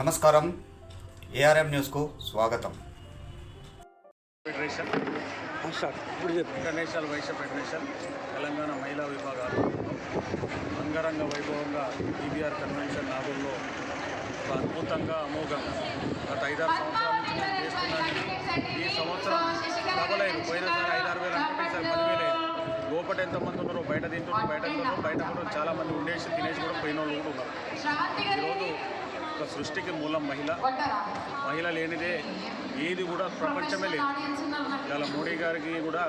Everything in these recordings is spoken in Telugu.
నమస్కారం. ఏఆర్ఎం న్యూస్కు స్వాగతం. Federation International Vaishya Federation Telangana మహిళా విభాగాలు అంగరంగ వైభవంగా ఈబీఆర్ కన్వెన్షన్ నాగూర్లో ఒక అద్భుతంగా అమోఘంగా గత ఐదారు సంవత్సరాల నుంచి నేను చేస్తున్నాను. ఈ సంవత్సరం డబల్ అయింది పోయినసారి ఐదారు వేలు అనుకుంటే ఈసారి పదివేలు లోపల ఎంతమంది ఉన్నారో బయట తింటున్నారు బయట తింటున్నారు బయట కూడా చాలా మంది ఉండేసి తినేసి కూడా పోయిన వాళ్ళు కూడా ఉన్నారు. ఈరోజు సృష్టికి మూలం మహిళ. మహిళ లేనిదే ఏది కూడా ప్రపంచమే లేదు. ఇవాళ మోడీ గారికి కూడా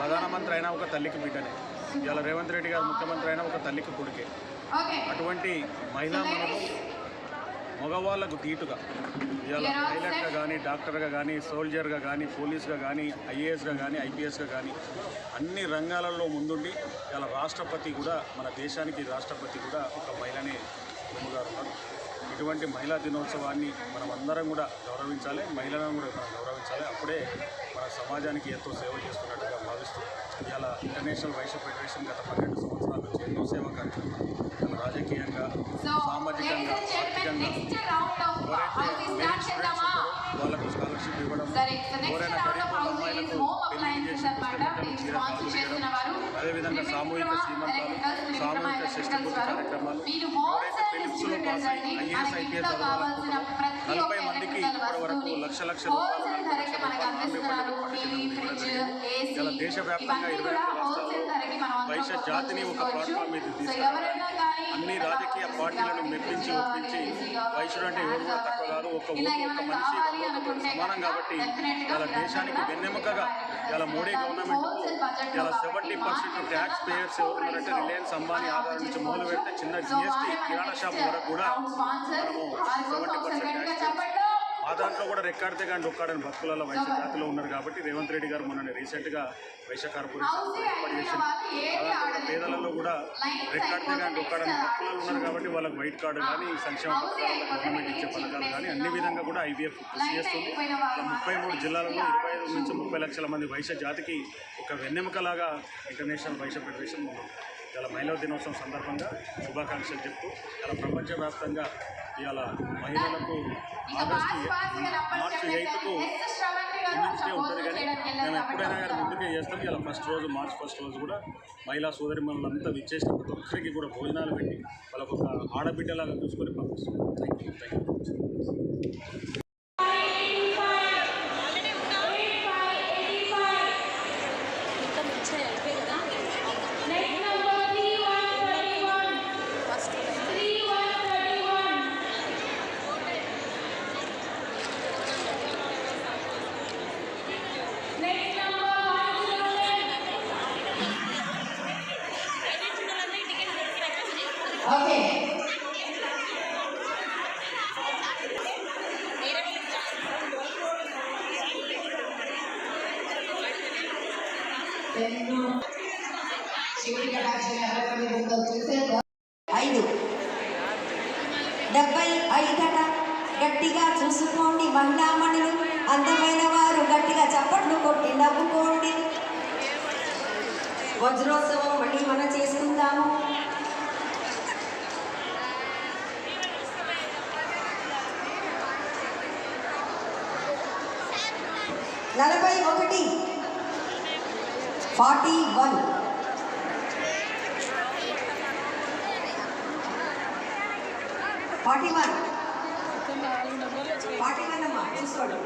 ప్రధానమంత్రి అయినా ఒక తల్లికి బిడ్డనే. ఇవాళ రేవంత్ రెడ్డి గారు ముఖ్యమంత్రి అయినా ఒక తల్లికి కొడుకే. అటువంటి మహిళా మనము మగవాళ్ళకు తీటుగా. ఇవాళ పైలట్గా కానీ డాక్టర్గా కానీ సోల్జర్గా కానీ పోలీస్గా కానీ ఐఏఎస్గా కానీ ఐపీఎస్గా కానీ అన్ని రంగాలలో ముందుండి ఇవాళ రాష్ట్రపతి కూడా మన దేశానికి రాష్ట్రపతి కూడా ఒక మహిళనే గారు ఉన్నారు ఇటువంటి మహిళా దినోత్సవాన్ని మనం అందరం కూడా గౌరవించాలి మహిళలను కూడా మనం గౌరవించాలి. అప్పుడే మన సమాజానికి ఎంతో సేవ చేస్తున్నట్టుగా భావిస్తూ ఇవాళ ఇంటర్నేషనల్ వైశ్య ఫెడరేషన్ గత పన్నెండు సంవత్సరాల నుంచి ఎన్నో సేవా కార్యక్రమాలు రాజకీయంగా సామాజికంగా ఆర్థికంగా వాళ్ళకు స్కాలర్షిప్ ఇవ్వడం ఎవరైనా గరీబ్ అమ్మాయిలకు అదేవిధంగా సామూహిక సీమంతాలు సామూహిక షష్టిపూర్తి కార్యక్రమాలు ఎవరైతే పాస్ ఐఏఎస్ ఐపీఎస్ నలభై మందికి ఇప్పటి వరకు లక్ష లక్ష రూపాయలు ఇలా దేశవ్యాప్తంగా ఇరవై రెండు వైశ్య జాతిని ఒక ప్లాట్ఫామ్ మీద తీసుకురావడానికి అన్ని రాజకీయ పార్టీలను మెప్పించి ఒప్పించి వైశ్యుడు అంటే ఎవరు కూడా తక్కువ కాదు. ఒక ఒక మనిషి సమానం కాబట్టి ఇలా దేశానికి వెన్నెముకగా ఇలా మోడీ గవర్నమెంట్ ఇలా సెవెంటీ పర్సెంట్ ట్యాక్స్ పేయర్స్ ఎవరు ఉన్నారంటే రిలయన్స్ అంబానీ ఆధార్ నుంచి మొదలు పెడితే చిన్న జిఎస్టీ కిరాణా షాప్ వరకు కూడా మనము సెవెంటీ పర్సెంట్ ట్యాక్స్ దాంట్లో కూడా రెక్కాడితే కానీ ఒక్కాడని భక్తులలో వైశ్య జాతిలో ఉన్నారు కాబట్టి రేవంత్ రెడ్డి గారు మొన్న రీసెంట్గా వైశ్య కార్పొరేషన్ పేదలలో కూడా రెక్కాడితే కానీ ఒక్కాడని భక్తులలో ఉన్నారు కాబట్టి వాళ్ళకి వైట్ కార్డు కానీ సంక్షేమ పథకాలలో గవర్నమెంట్ ఇచ్చే పథకాలు కానీ అన్ని విధంగా కూడా ఐవీఎఫ్ కృషి చేస్తుంది. ముప్పై మూడు జిల్లాలలో ఇరవై ఐదు నుంచి ముప్పై లక్షల మంది వైశ్య జాతికి ఒక వెన్నెముకలాగా ఇంటర్నేషనల్ వైశ్య ఫెడరేషన్ ఉంది ఇలా మహిళా దినోత్సవం సందర్భంగా శుభాకాంక్షలు చెప్తూ ఇలా ప్రపంచవ్యాప్తంగా ఇవాళ మహిళలకు ఆగస్టు మార్చి ఎయిత్కు ముందుకే ఉంటుంది కానీ మేము ఎప్పుడైనా కానీ ముందుకే చేస్తాం. ఇలా ఫస్ట్ రోజు మార్చ్ ఫస్ట్ రోజు కూడా మహిళా సోదరి అంతా విచ్చేసిన ప్రతి ఒక్కరికి కూడా భోజనాలు పెట్టి వాళ్ళకు ఒక ఆడబిడ్డలాగా చూసుకొని పంపిస్తున్నాం. థ్యాంక్ యూ థ్యాంక్ యూ మొత్తం వచ్చాయి అయిపోయి కదా ఫస్ట్ ఓకే. ఐదు. డెబ్బై ఐదట గట్టిగా చూసుకోండి మహిళామణులు అందమైన వారు గట్టిగా చప్పట్లు కొట్టి నవ్వుకోండి. వజ్రోత్సవం మళ్ళీ మనం చేసుకుందాము. నలభై ఒకటి. Forty one. Forty one. Forty one అమ్మా చూసుకోండి.